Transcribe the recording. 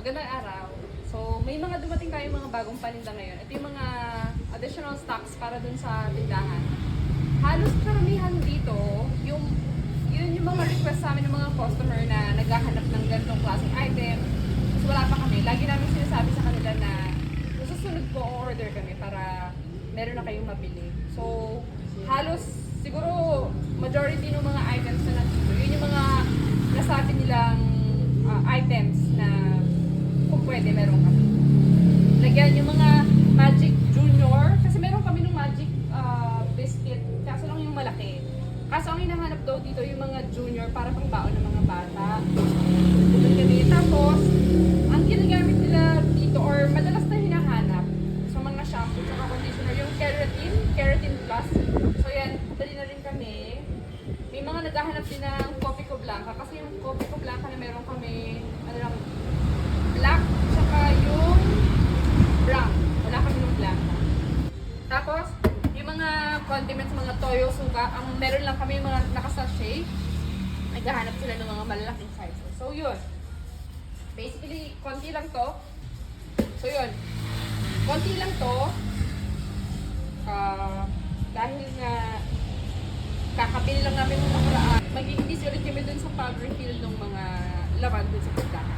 Magandang araw. So, may mga dumating tayong mga bagong paninda ngayon. Ito yung mga additional stocks para dun sa tindahan. Halos karamihan dito, yung yun yung mga request sa amin ng mga customer na naghahanap ng ganitong klaseng item. Tapos wala pa kami. Lagi namin sinasabi sa kanila na susunod po order kami para meron na kayong mabili. So, halos siguro majority ng mga items na nandito, yun yung mga nasabi nilang ah, items na kung pwede meron kami. Lagyan yung mga Magic Junior, kasi meron kami ng Magic ah, biscuit, kaso lang yung malaki. Kaso ang hinahanap daw dito yung mga junior para pang baon ng mga bata. Tapos, ang ginagamit nila dito or madalas na hinahanap sa mga shampoo at conditioner, yung keratin, keratin plus. So yan, dali na rin kami. May mga naghahanap din ng Coffee Co Blanca kasi yung Coffee Co Blanca na meron kami, ano lang, black, tsaka yung brown. Wala kami ng blanca. Tapos, yung mga condiments, mga toyo, suka, ang meron lang kami mga nakasachet. Naghahanap sila ng mga malalaking sizes. So, yun. Basically, konti lang to. So, yun. Konti lang to. Ah, dahil nga kakabili lang namin ng nakaraan, magiging busy ulit kami dun sa pag-refill ng mga laman dun sa pagkain.